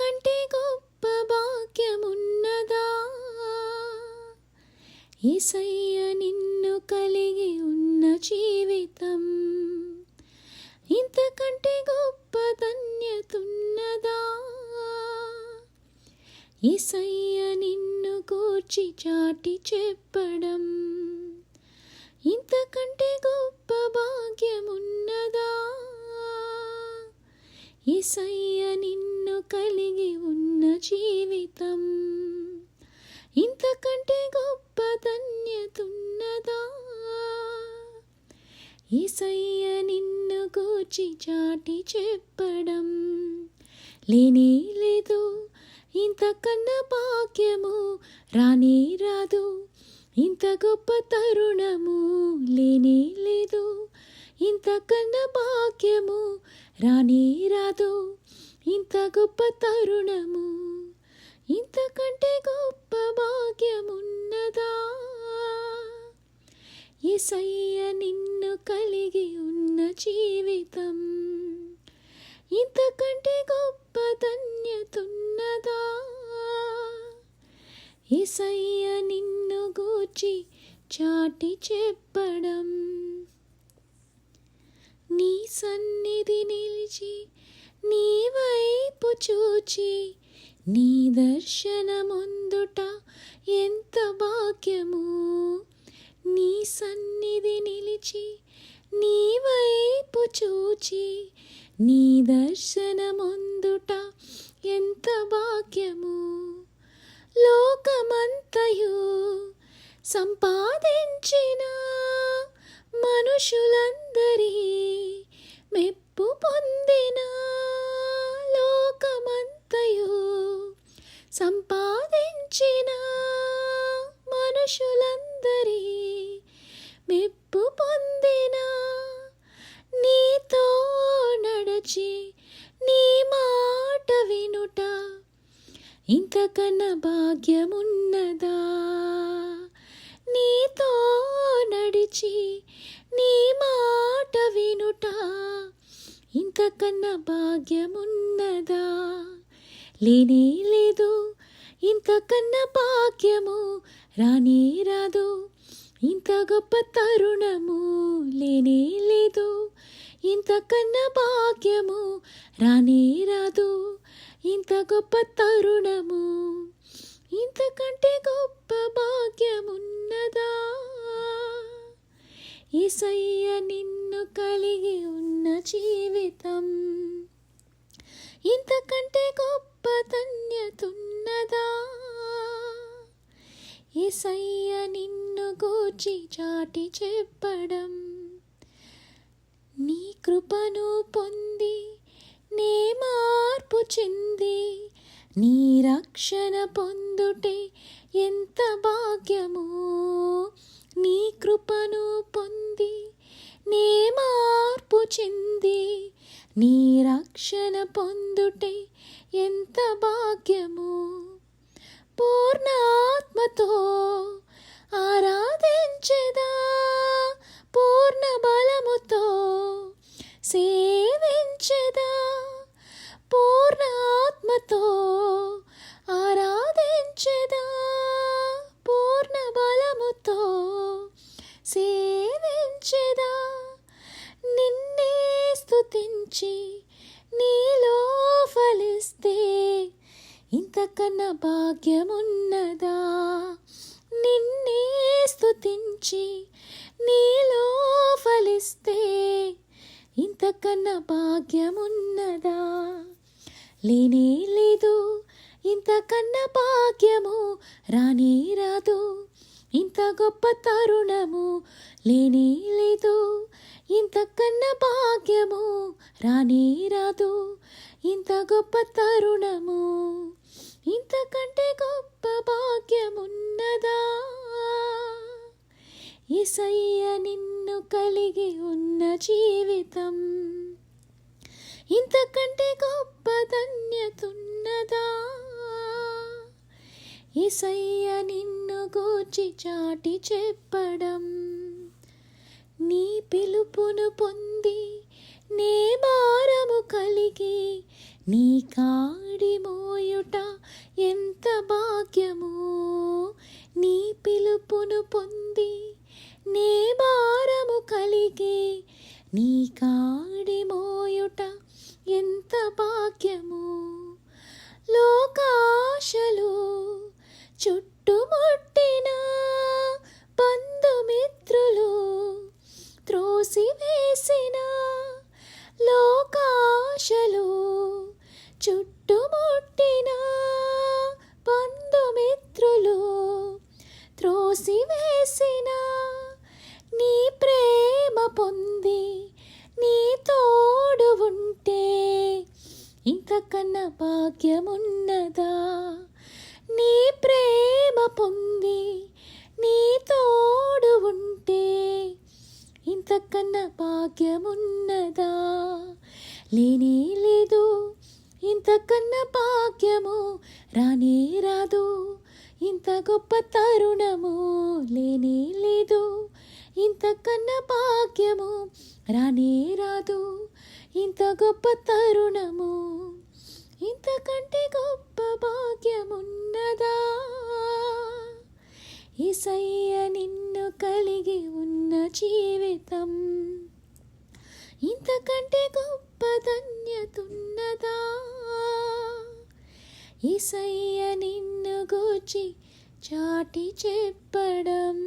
కంటే గొప్ప భాగ్యమున్నదా? ఏసయ్య నిన్ను కలిగి ఉన్న జీవితం ఇంతకంటే గొప్ప ధన్యతున్నదా? ఏసయ్య నిన్ను కూర్చి చాటి చెప్పడం ఇంతకంటే గొప్ప భాగ్యమున్నదా? ఏసయ్య నిన్ను కలిగి ఉన్న జీవితం. ఇంతకంటే గొప్ప ధన్యతున్నదా? ఈసయ్య నిన్ను గూర్చి చాటి చెప్పడం లేనే లేదు. ఇంతకన్నా భాగ్యము రానే రాదు. ఇంత గొప్ప తరుణము లేనే లేదు. ఇంతకన్నా భాగ్యము రానే రాదు. ఇంత గొప్ప తరుణము ఇంతకంటే గొప్ప భాగ్యమున్నదా? ఏసయ్య నిన్ను కలిగి ఉన్న జీవితం ఇంతకంటే గొప్ప ధన్యతున్నదా? ఏసయ్య నిన్ను గూర్చి చాటి చెప్పడం నీ సన్నిధి నిలిచి నీ వైపు చూచి నీ దర్శనముందుట ఎంత భాగ్యము? నీ సన్నిధి నిలిచి నీ వైపు చూచి నీ దర్శనముందుట ఎంత భాగ్యము? లోకమంతయు సంపాదించిన మనుషులందరి మెప్పు పొందినా లోకమంతయు సంపాదించిన మనుషులందరి మెప్పు పొందిన నీతో నడచి నీ మాట వినుట ఇంతకన్నా భాగ్యమున్నదా? నీతో నడిచి నీ మాట వినుట ఇంతకన్నా భాగ్యమున్నదా? లేనే లేదు. ఇంతకన్నా భాగ్యము రానే రాదు. ఇంత గొప్ప తరుణము లేనే లేదు. ఇంతకన్నా భాగ్యము రానే రాదు. ఇంత గొప్ప తరుణము ఇంతకంటే గొప్ప భాగ్యమున్నదా? ఏసయ్య నిన్ను కలిగి ఉన్న జీవితం. ఇంతకంటే గొప్ప ధన్యతున్నదా? ఏసయ్య నిన్ను గూర్చి చాటి చెప్పడం. నీ కృపను పొంది నే మార్పు చెంది నీ రక్షణ పొందుటే ఎంత భాగ్యము. నీ కృపను పొంది నే మార్పు చెంది నీ రక్షణ పొందుటే ఎంత భాగ్యము. పూర్ణాత్మతో స్తుతించి నీలో ఫలిస్తే ఇంతకన్నా భాగ్యమున్నదా? నిన్నే స్థుతించి నీలో ఫలిస్తే ఇంతకన్నా భాగ్యమున్నదా? లేనే లేదు ఇంతకన్నా భాగ్యము రానే రాదు. ఇంత గొప్ప తరుణము లేనే ఇసయ్య నిన్ను కలిగి ఉన్న జీవితం. ఇంతకంటే గొప్ప ధన్యతున్నదా? ఇసయ్య నిన్ను గూర్చి చాటి చెప్పడం. నీ పిలుపును పొంది నే భారము కలిగి నీ కాడి మోయ see me. భాగ్యమున్నదా? లేనే లేదు. ఇంతకన్నా భాగ్యము రానే రాదు. ఇంత గొప్ప తరుణము లేనే లేదు. ఇంతకన్నా భాగ్యము రానే రాదు. ఇంత గొప్ప తరుణము ఇంతకంటే గొప్ప భాగ్యమున్నదా? ఈసయ్య నిన్ను కలిగి ఉన్న జీవితం ఇంతకంటే గొప్ప ధన్యతున్నదా ఈసయ్య నిన్ను గూర్చి చాటి చెప్పడం